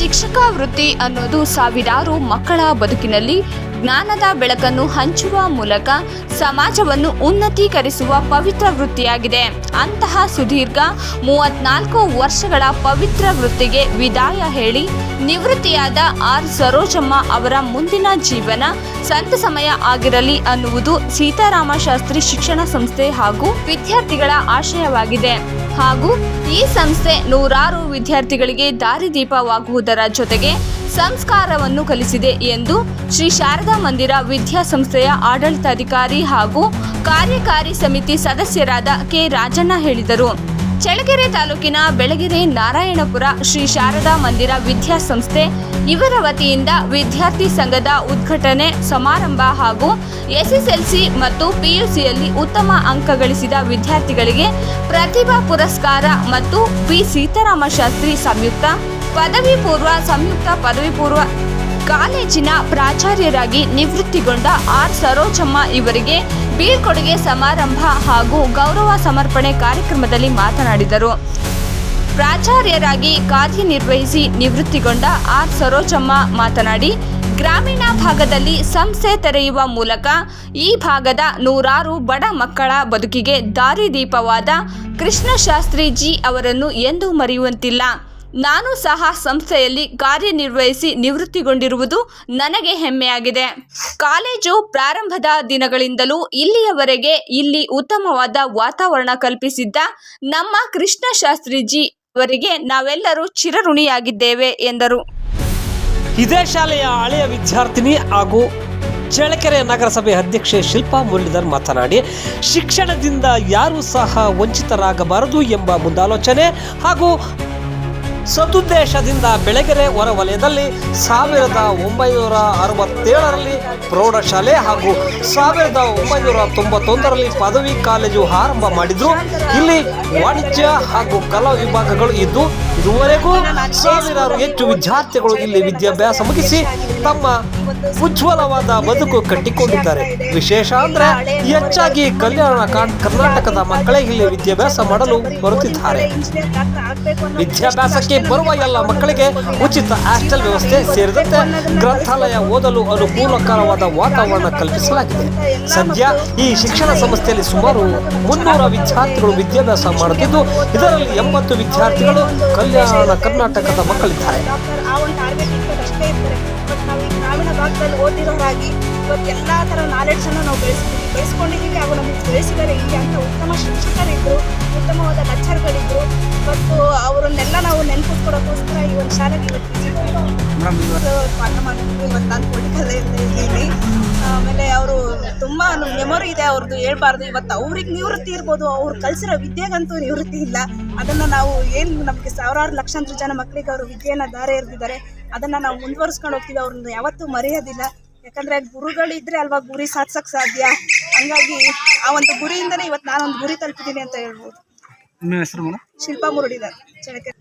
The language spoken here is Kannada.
ಶಿಕ್ಷಕ ವೃತ್ತಿ ಅನ್ನೋದು ಸಾವಿರಾರು ಮಕ್ಕಳ ಬದುಕಿನಲ್ಲಿ ಜ್ಞಾನದ ಬೆಳಕನ್ನು ಹಂಚುವ ಮೂಲಕ ಸಮಾಜವನ್ನು ಉನ್ನತೀಕರಿಸುವ ಪವಿತ್ರ ವೃತ್ತಿಯಾಗಿದೆ. ಅಂತಹ ಸುದೀರ್ಘ ಮೂವತ್ನಾಲ್ಕು ವರ್ಷಗಳ ಪವಿತ್ರ ವೃತ್ತಿಗೆ ವಿದಾಯ ಹೇಳಿ, ನಿವೃತ್ತಿಯಾದ ಆರ್ ಸರೋಜಮ್ಮ ಅವರ ಮುಂದಿನ ಜೀವನ ಸಂತ ಸಮಯ ಆಗಿರಲಿ ಅನ್ನುವುದು ಸೀತಾರಾಮ ಶಾಸ್ತ್ರಿ ಶಿಕ್ಷಣ ಸಂಸ್ಥೆ ಹಾಗೂ ವಿದ್ಯಾರ್ಥಿಗಳ ಆಶಯವಾಗಿದೆ. ಹಾಗೂ ಈ ಸಂಸ್ಥೆ ನೂರಾರು ವಿದ್ಯಾರ್ಥಿಗಳಿಗೆ ದಾರಿದೀಪವಾಗುವುದರ ಜೊತೆಗೆ ಸಂಸ್ಕಾರವನ್ನು ಕಲಿಸಿದೆ ಎಂದು ಶ್ರೀ ಶಾರದಾ ಮಂದಿರ ವಿದ್ಯಾಸಂಸ್ಥೆಯ ಆಡಳಿತಾಧಿಕಾರಿ ಹಾಗೂ ಕಾರ್ಯಕಾರಿ ಸಮಿತಿ ಸದಸ್ಯರಾದ ಕೆ ರಾಜಣ್ಣ ಹೇಳಿದರು. ಚಳ್ಳಕೆರೆ ತಾಲೂಕಿನ ಬೆಳಗೆರೆ ನಾರಾಯಣಪುರ ಶ್ರೀ ಶಾರದಾ ಮಂದಿರ ವಿದ್ಯಾಸಂಸ್ಥೆ ಇವರ ವತಿಯಿಂದ ವಿದ್ಯಾರ್ಥಿ ಸಂಘದ ಉದ್ಘಾಟನೆ ಸಮಾರಂಭ ಹಾಗೂ ಎಸ್ಎಸ್ಎಲ್ಸಿ ಮತ್ತು ಪಿಯುಸಿಯಲ್ಲಿ ಉತ್ತಮ ಅಂಕ ಗಳಿಸಿದ ವಿದ್ಯಾರ್ಥಿಗಳಿಗೆ ಪ್ರತಿಭಾ ಪುರಸ್ಕಾರ ಮತ್ತು ಪಿ. ಸೀತಾರಾಮ ಶಾಸ್ತ್ರಿ ಸಂಯುಕ್ತ ಪದವಿ ಪೂರ್ವ, ಸಂಯುಕ್ತ ಪದವಿ ಪೂರ್ವ ಕಾಲೇಜಿನ ಪ್ರಾಚಾರ್ಯರಾಗಿ ನಿವೃತ್ತಿಗೊಂಡ ಆರ್ ಸರೋಜಮ್ಮ ಇವರಿಗೆ ಬೀಳ್ಕೊಡುಗೆ ಸಮಾರಂಭ ಹಾಗೂ ಗೌರವ ಸಮರ್ಪಣೆ ಕಾರ್ಯಕ್ರಮದಲ್ಲಿ ಮಾತನಾಡಿದರು. ಪ್ರಾಚಾರ್ಯರಾಗಿ ಕಾರ್ಯನಿರ್ವಹಿಸಿ ನಿವೃತ್ತಿಗೊಂಡ ಆರ್ ಸರೋಜಮ್ಮ ಮಾತನಾಡಿ, ಗ್ರಾಮೀಣ ಭಾಗದಲ್ಲಿ ಸಂಸ್ಥೆ ತೆರೆಯುವ ಮೂಲಕ ಈ ಭಾಗದ ನೂರಾರು ಬಡ ಮಕ್ಕಳ ಬದುಕಿಗೆ ದಾರಿದೀಪವಾದ ಕೃಷ್ಣಶಾಸ್ತ್ರಿಜಿ ಅವರನ್ನು ಎಂದೂ ಮರೆಯುವಂತಿಲ್ಲ. ನಾನು ಸಹ ಸಂಸ್ಥೆಯಲ್ಲಿ ಕಾರ್ಯನಿರ್ವಹಿಸಿ ನಿವೃತ್ತಿಗೊಂಡಿರುವುದು ನನಗೆ ಹೆಮ್ಮೆಯಾಗಿದೆ. ಕಾಲೇಜು ಪ್ರಾರಂಭದ ದಿನಗಳಿಂದಲೂ ಇಲ್ಲಿಯವರೆಗೆ ಇಲ್ಲಿ ಉತ್ತಮವಾದ ವಾತಾವರಣ ಕಲ್ಪಿಸಿದ್ದ ನಮ್ಮ ಕೃಷ್ಣಶಾಸ್ತ್ರಿಜಿ ಅವರಿಗೆ ನಾವೆಲ್ಲರೂ ಚಿರಋಣಿಯಾಗಿದ್ದೇವೆ, ಎಂದರು. ಇದೇ ಶಾಲೆಯ ಹಳೆಯ ವಿದ್ಯಾರ್ಥಿನಿ ಹಾಗೂ ಚಳ್ಳಕೆರೆ ನಗರಸಭೆ ಅಧ್ಯಕ್ಷೆ ಶಿಲ್ಪಾ ಮುರಳೀಧರ್ ಮಾತನಾಡಿ, ಶಿಕ್ಷಣದಿಂದ ಯಾರೂ ಸಹ ವಂಚಿತರಾಗಬಾರದು ಎಂಬ ಮುಂದಾಲೋಚನೆ ಹಾಗೂ ಸದುದ್ದೇಶದಿಂದ ಬೆಳಗೆರೆ ಹೊರವಲಯದಲ್ಲಿ ಸಾವಿರದ ಒಂಬೈನೂರ ಅರವತ್ತೇಳರಲ್ಲಿ ಪ್ರೌಢಶಾಲೆ ಹಾಗೂ ಸಾವಿರದ ಒಂಬೈನೂರ ತೊಂಬತ್ತೊಂದರಲ್ಲಿ ಪದವಿ ಕಾಲೇಜು ಆರಂಭ ಮಾಡಿದ್ರು ಇಲ್ಲಿ ವಾಣಿಜ್ಯ ಹಾಗೂ ಕಲಾ ವಿಭಾಗಗಳು ಇದ್ದು, ಇದುವರೆಗೂ ಸಾವಿರಾರು ಹೆಚ್ಚು ವಿದ್ಯಾರ್ಥಿಗಳು ಇಲ್ಲಿ ವಿದ್ಯಾಭ್ಯಾಸ ಮುಗಿಸಿ ತಮ್ಮ ಉಜ್ವಲವಾದ ಬದುಕು ಕಟ್ಟಿಕೊಂಡಿದ್ದಾರೆ. ವಿಶೇಷ ಅಂದ್ರೆ ಹೆಚ್ಚಾಗಿ ಕಲ್ಯಾಣ ಕರ್ನಾಟಕದ ಮಕ್ಕಳೇ ಇಲ್ಲಿ ವಿದ್ಯಾಭ್ಯಾಸ ಮಾಡಲು ಬರುತ್ತಿದ್ದಾರೆ. ವಿದ್ಯಾಭ್ಯಾಸಕ್ಕೆ ಬರುವ ಎಲ್ಲ ಮಕ್ಕಳಿಗೆ ಉಚಿತ ಹಾಸ್ಟೆಲ್ ವ್ಯವಸ್ಥೆ ಸೇರಿದಂತೆ ಗ್ರಂಥಾಲಯ ಓದಲು ಅನುಕೂಲಕರವಾದ ವಾತಾವರಣ ಕಲ್ಪಿಸಲಾಗಿದೆ. ಸದ್ಯ ಈ ಶಿಕ್ಷಣ ಸಂಸ್ಥೆಯಲ್ಲಿ ಸುಮಾರು ಮುನ್ನೂರ ವಿದ್ಯಾರ್ಥಿಗಳು ವಿದ್ಯಾಭ್ಯಾಸ ಮಾಡುತ್ತಿದ್ದು, ಇದರಲ್ಲಿ ಎಂಬತ್ತು ವಿದ್ಯಾರ್ಥಿಗಳು ಕಲ್ಯಾಣ ಕರ್ನಾಟಕದ ಮಕ್ಕಳಿದ್ದಾರೆ. ಭಾಗದಲ್ಲಿ ಓದಿರೋರಾಗಿ ಇವತ್ತು ಎಲ್ಲ ಥರ ನಾಲೆಡ್ಜನ್ನು ನಾವು ಬೆಳೆಸ್ತೀವಿ. ಬೆಳೆಸ್ಕೊಂಡಿದ್ದೀವಿ ಹಾಗೂ ನಮಗೆ ಬೆಳೆಸಿದ್ದಾರೆ ಇಲ್ಲಿ ಅಂತ ಉತ್ತಮ ಶಿಕ್ಷಕರಿದ್ದರು ಉತ್ತಮವಾದ ಲೆಕ್ಚರ್ಗಳಿದ್ದರು ಮತ್ತು ಅವರನ್ನೆಲ್ಲ ನಾವು ನೆನಪಿಸ್ಕೊಡೋಕ್ಕೋಸ್ಕರ ಈ ಒಂದು ಶಾಲೆಗೆ ಇವತ್ತು ಪಾಠ ಮಾಡಿದ್ವಿ ಇವತ್ತು ನಾನು ಕೊಡಿಕಲ್ಲೇ ಇದ್ದೀನಿ ಆಮೇಲೆ ಅವರು ತುಂಬ ಮೆಮೊರಿ ಇದೆ ಅವ್ರದ್ದು ಹೇಳ್ಬಾರ್ದು. ಇವತ್ತು ಅವ್ರಿಗೆ ನಿವೃತ್ತಿ ಇರ್ಬೋದು ಅವ್ರು ಕಲಿಸಿರೋ ವಿದ್ಯೆಗಂತೂ ನಿವೃತ್ತಿ ಇಲ್ಲ. ಅದನ್ನು ನಾವು ಏನು ನಮಗೆ ಸಾವಿರಾರು ಲಕ್ಷಾಂತರ ಜನ ಮಕ್ಕಳಿಗೆ ಅವರು ವಿದ್ಯೆಯನ್ನು ದಾರೆ ಎರೆದಿದ್ದಾರೆ. ಅದನ್ನು ನಾವು ಮುಂದುವರಿಸ್ಕೊಂಡು ಹೋಗ್ತೀವಿ ಅವ್ರನ್ನ ಯಾವತ್ತೂ ಮರೆಯೋದಿಲ್ಲ. ಯಾಕಂದ್ರೆ ಗುರುಗಳಿದ್ರೆ ಅಲ್ವಾ ಗುರಿ ಸಾಧ್ಸಕ್ ಸಾಧ್ಯ? ಹಂಗಾಗಿ ಆ ಒಂದು ಗುರಿಯಿಂದನೇ ಇವತ್ತು ನಾನೊಂದು ಗುರಿ ತಲುಪಿದ್ದೀನಿ ಅಂತ ಹೇಳ್ಬೋದು. ಶಿಲ್ಪಾ ಮುರುಡಿದಾರ್ ಚಳಕೆ